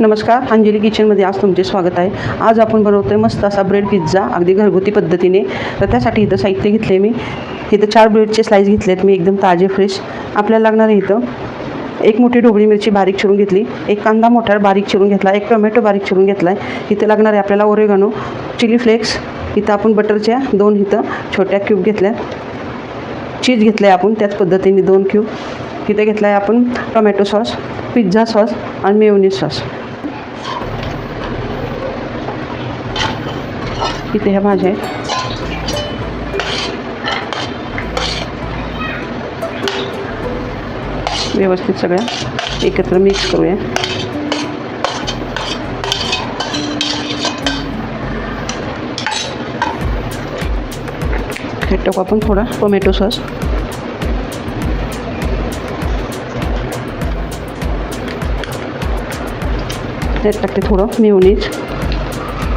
नमस्कार अंजली किचनमध्ये आज तुमचे स्वागत आहे. आज आपण बनवतोय आहे मस्त असा ब्रेड पिझ्झा अगदी घरगुती पद्धतीने. तर त्यासाठी इथं साहित्य घेतले मी. इथं चार ब्रेडचे स्लाईस घेतलेत मी एकदम ताजे फ्रेश आपल्याला लागणार आहे इथं एक मोठी ढोबळी मिरची बारीक चिरून घेतली एक कांदा मोठा बारीक चिरून घेतला एक टोमॅटो बारीक चिरून घेतला आहे इथं लागणार आहे आपल्याला ओरेगानो चिली फ्लेक्स इथं आपण बटरच्या दोन इथं छोट्या क्यूब घेतल्या चीज घेतलं आहे आपण त्याच पद्धतीने दोन क्यूब इथे घेतला आहे आपण टोमॅटो सॉस पिझ्झा सॉस आणि मेवनी सॉस. इथे ह्या भाज्या आहेत. व्यवस्थित सगळ्या एकत्र मिक्स करूया. हे टाकू आपण थोडा टोमॅटो सॉस त्यात टाकते थोडं मेयोनीज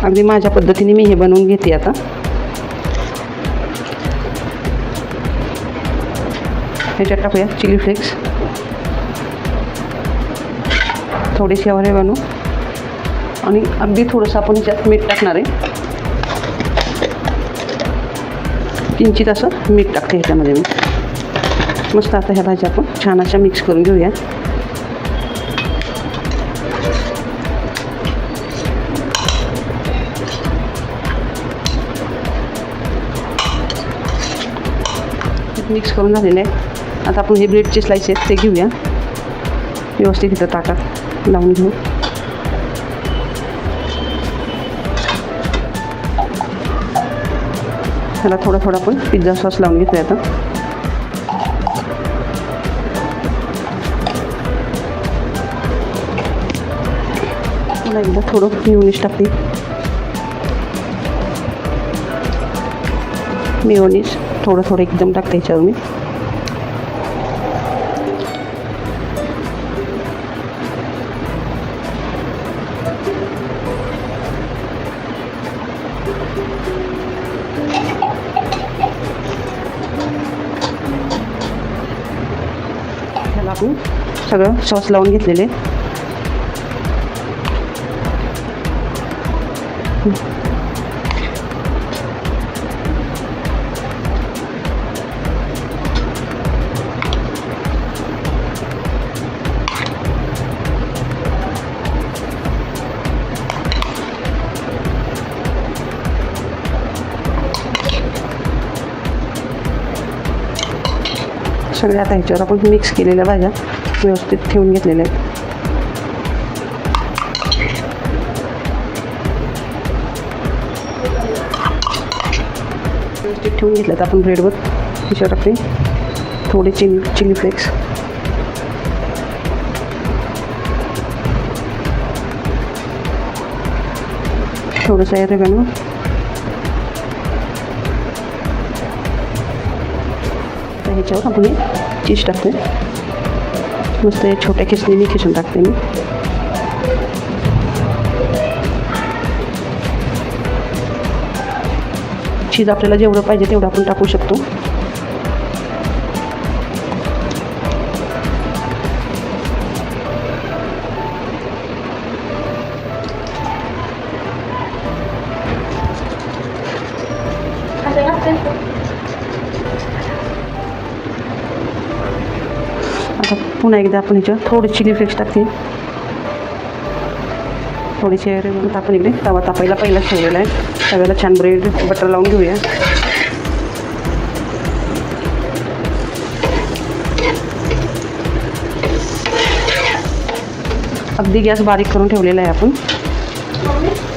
अगदी माझ्या पद्धतीने मी हे बनवून घेते आता. ह्याच्यात टाकूया चिली फ्लेक्स. थोडीशी वरे बनवू. आणि अगदी थोडंसं आपण ह्याच्यात मीठ टाकणार आहे. किंचित असं मीठ टाकते ह्याच्यामध्ये मी. मस्त आता ह्या भाज्या आपण छान अशा मिक्स करून घेऊया. मिक्स करून झालेले आहे. आता आपण हे ब्रेडचे स्लाइस आहेत ते घेऊया. व्यवस्थित इथं ताटात लावून घेऊ. ह्याला थोडा थोडा आपण पिझ्झा सॉस लावून घेतोय आता. मला एकदा थोडं मिओनिस टाकते मिओनिस थोडं थोडं एकदम टाकते याच्यावर मी. ह्याला आपण सगळं सॉस लावून घेतलेले. सगळ्या आता ह्याच्यावर आपण मिक्स केलेल्या भाज्या व्यवस्थित ठेवून घेतलेल्या आहेत. व्यवस्थित ठेवून घेतल्यात आपण ब्रेडवर ह्याच्यावर आपले थोडे चिली चिली फ्लेक्स थोडंसं आहे बनवून तर ह्याच्यावर आपण हे चीज टाकते मस्त हे छोट्या खिसणीने खिसून टाकते मी चीज आपल्याला जेवढं पाहिजे तेवढं आपण टाकू शकतो आता पुन्हा एकदा आपण ह्याच्यावर थोडी चिली फ्लेक्स टाकते. थोडीशी अरे आपण इकडे तवा तापायला पहिलाच ठेवलेला आहे. तव्याला छान ब्रेड बटर लावून घेऊया. अगदी गॅस बारीक करून ठेवलेला आहे आपण.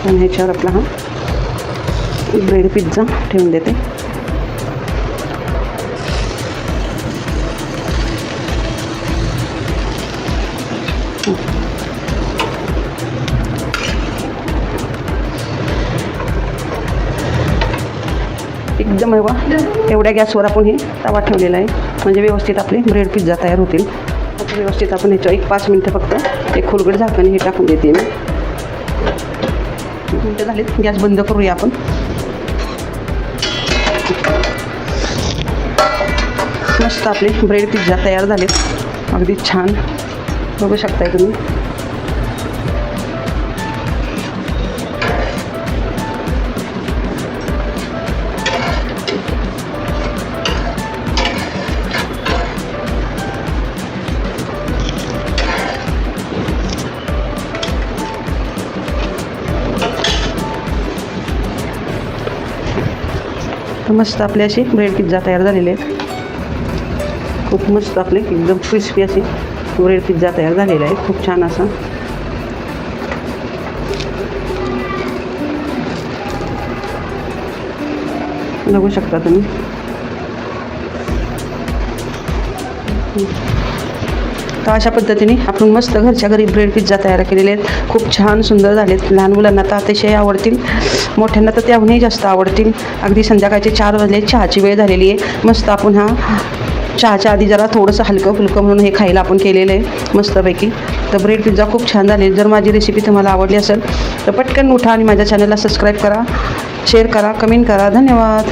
आणि ह्याच्यावर आपला हा ब्रेड पिझ्झा ठेवून देते. एकदम आहे बा एवढ्या गॅसवर आपण हे तवा ठेवलेला आहे. म्हणजे व्यवस्थित आपले ब्रेड पिझ्झा तयार होतील. आता व्यवस्थित आपण ह्याच्यावर एक पाच मिनटं फक्त एक खोलगड झाकण हे टाकून देते मी. मिनटं झालीत. गॅस बंद करूया आपण. मस्त आपले ब्रेड पिझ्झा तयार झालेत. अगदी छान. बघू शकताय तुम्ही. तर मस्त आपले असे ब्रेड पिझ्झा तयार झालेले आहेत खूप मस्त आपले एकदम क्रिस्पी असे ब्रेड पिझ्झा तयार झालेला आहे. खूप छान असा. बघू शकता तुम्ही. तर अशा पद्धतीने आपण मस्त घरच्या घरी ब्रेड पिझ्झा तयार केलेले आहेत. खूप छान सुंदर झालेत. लहान मुलांना तर अतिशय आवडतील. मोठ्यांना तर त्याहूनही जास्त आवडतील. अगदी संध्याकाळचे चार वाजले. चहाची वेळ झालेली आहे. मस्त आपण हा चहाच्या आधी जरा थोडंसं हलकं फुलकं म्हणून हे खायला आपण केलेलं आहे. मस्तपैकी. तर ब्रेड पिझ्झा खूप छान झाले. जर माझी रेसिपी तुम्हाला आवडली असेल तर पटकन उठा आणि माझ्या चॅनलला सबस्क्राईब करा. शेअर करा. कमेंट करा. धन्यवाद.